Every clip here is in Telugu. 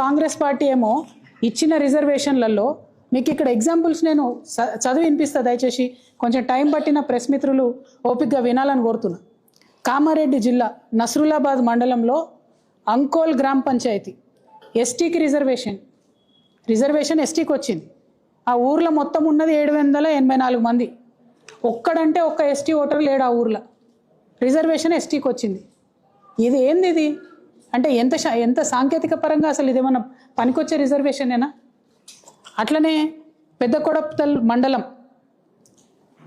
కాంగ్రెస్ పార్టీ ఏమో ఇచ్చిన రిజర్వేషన్లలో మీకు ఇక్కడ ఎగ్జాంపుల్స్ నేను చదివి వినిపిస్తా దయచేసి. కొంచెం టైం పట్టిన ప్రెస్ మిత్రులు ఓపికగా వినాలని కోరుతున్నా. కామారెడ్డి జిల్లా నస్రులాబాద్ మండలంలో అంకోల్ గ్రామ పంచాయతీ. ఎస్టీకి రిజర్వేషన్. రిజర్వేషన్ ఎస్టీకి వచ్చింది. ఆ ఊర్లో మొత్తం ఉన్నది ఏడు వందల ఎనభై నాలుగు మంది. ఒక్కడంటే ఒక్క ఎస్టీ ఓటర్ లేడు ఆ ఊర్లో. రిజర్వేషన్ ఎస్టీకి వచ్చింది. ఇది ఏంది ఇది? అంటే ఎంత ఎంత సాంకేతిక పరంగా అసలు ఇదేమన్నా పనికొచ్చే రిజర్వేషనేనా? అట్లనే పెద్ద కొడప్తల్ మండలం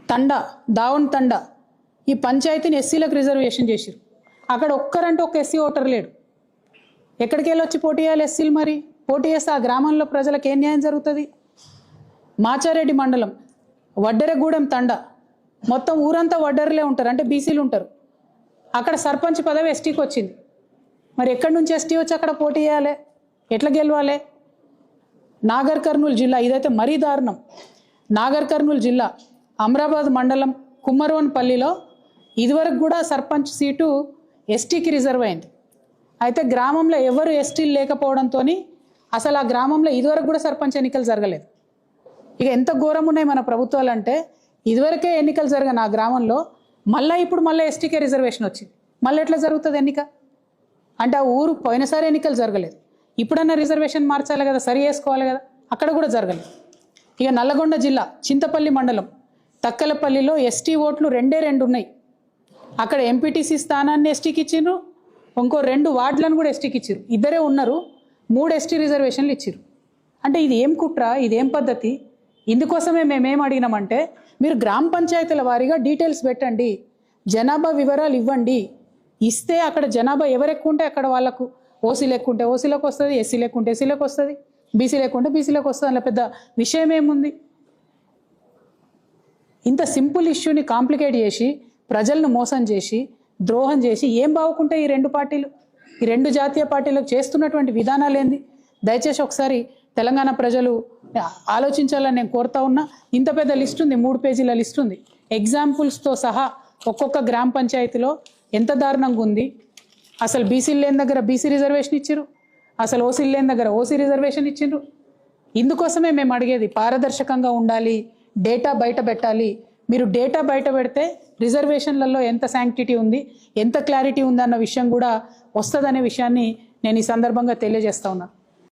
తండ దావన్ తండ ఈ పంచాయతీని ఎస్సీలకు రిజర్వేషన్ చేసిరు అక్కడ ఒక్కరంటే ఒక ఎస్సీ ఓటర్ లేడు. ఎక్కడికి వెళ్ళి వచ్చి పోటీ చేయాలి ఎస్సీలు మరి? పోటీ చేస్తే ఆ గ్రామంలో ప్రజలకు ఏం న్యాయం జరుగుతుంది? మాచారెడ్డి మండలం వడ్డెరగూడెం తండ మొత్తం ఊరంతా వడ్డెరలే ఉంటారు అంటే బీసీలు ఉంటారు. అక్కడ సర్పంచ్ పదవి ఎస్టీకి వచ్చింది మరి ఎక్కడి నుంచి ఎస్టీ వచ్చి అక్కడ పోటీ చేయాలి? ఎట్లా గెలవాలి? నాగర్ కర్నూలు జిల్లా ఇదైతే మరీ దారుణం. నాగర్ కర్నూలు జిల్లా అమరాబాద్ మండలం కుమ్మరోన్పల్లిలో ఇదివరకు కూడా సర్పంచ్ సీటు ఎస్టీకి రిజర్వ్ అయింది. అయితే గ్రామంలో ఎవరు ఎస్టీలు లేకపోవడంతో అసలు ఆ గ్రామంలో ఇదివరకు కూడా సర్పంచ్ ఎన్నికలు జరగలేదు. ఇక ఎంత ఘోరం ఉన్నాయి మన ప్రభుత్వాలు అంటే ఇదివరకే ఎన్నికలు జరగని ఆ గ్రామంలో మళ్ళీ ఇప్పుడు మళ్ళీ ఎస్టీకే రిజర్వేషన్ వచ్చింది. మళ్ళీ ఎట్లా జరుగుతుంది ఎన్నిక? అంటే ఆ ఊరు పోయినసారి ఎన్నికలు జరగలేదు. ఇప్పుడన్నా రిజర్వేషన్ మార్చాలి కదా సరి చేసుకోవాలి కదా అక్కడ కూడా జరగలేదు. ఇక నల్లగొండ జిల్లా చింతపల్లి మండలం తక్కలపల్లిలో ఎస్టీ ఓట్లు రెండే రెండు ఉన్నాయి. అక్కడ ఎంపీటీసీ స్థానాన్ని ఎస్టీకి ఇచ్చిండ్రు ఇంకో రెండు వార్డులను కూడా ఎస్టీకి ఇచ్చారు ఇద్దరే ఉన్నారు మూడు ఎస్టీ రిజర్వేషన్లు ఇచ్చారు అంటే ఇది ఏం కుట్ర ఇది ఏం పద్ధతి? ఇందుకోసమే మేమేం అడిగినామంటే మీరు గ్రామ పంచాయతీల వారీగా డీటెయిల్స్ పెట్టండి జనాభా వివరాలు ఇవ్వండి ఇస్తే అక్కడ జనాభా ఎవరు ఎక్కువ ఉంటే అక్కడ వాళ్ళకు ఓసీ లెక్క ఉంటే ఓసీలకు వస్తుంది ఎస్సీ లేకుంటే ఉంటే ఎస్సీలకు వస్తుంది బీసీ లెక్క ఉంటే బీసీలకు వస్తుంది అలా పెద్ద విషయం ఏముంది? ఇంత సింపుల్ ఇష్యూని కాంప్లికేట్ చేసి ప్రజలను మోసం చేసి ద్రోహం చేసి ఏం బాగుకుంటాయి ఈ రెండు పార్టీలు? ఈ రెండు జాతీయ పార్టీలకు చేస్తున్నటువంటి విధానాలు ఏంది? దయచేసి ఒకసారి తెలంగాణ ప్రజలు ఆలోచించాలని నేను కోరుతా ఉన్నా. ఇంత పెద్ద లిస్ట్ ఉంది మూడు పేజీల లిస్ట్ ఉంది. ఎగ్జాంపుల్స్తో సహా ఒక్కొక్క గ్రామ పంచాయతీలో ఎంత దారుణంగా ఉంది. అసలు బీసీలు లేని దగ్గర బీసీ రిజర్వేషన్ ఇచ్చారు అసలు ఓసీలు లేని దగ్గర ఓసీ రిజర్వేషన్ ఇచ్చిండ్రు ఇందుకోసమే మేము అడిగేది పారదర్శకంగా ఉండాలి డేటా బయట పెట్టాలి. మీరు డేటా బయట పెడితే రిజర్వేషన్లలో ఎంత శాంక్టిటీ ఉంది ఎంత క్లారిటీ ఉంది అన్న విషయం కూడా వస్తుందనే విషయాన్ని నేను ఈ సందర్భంగా తెలియజేస్తా ఉన్నా.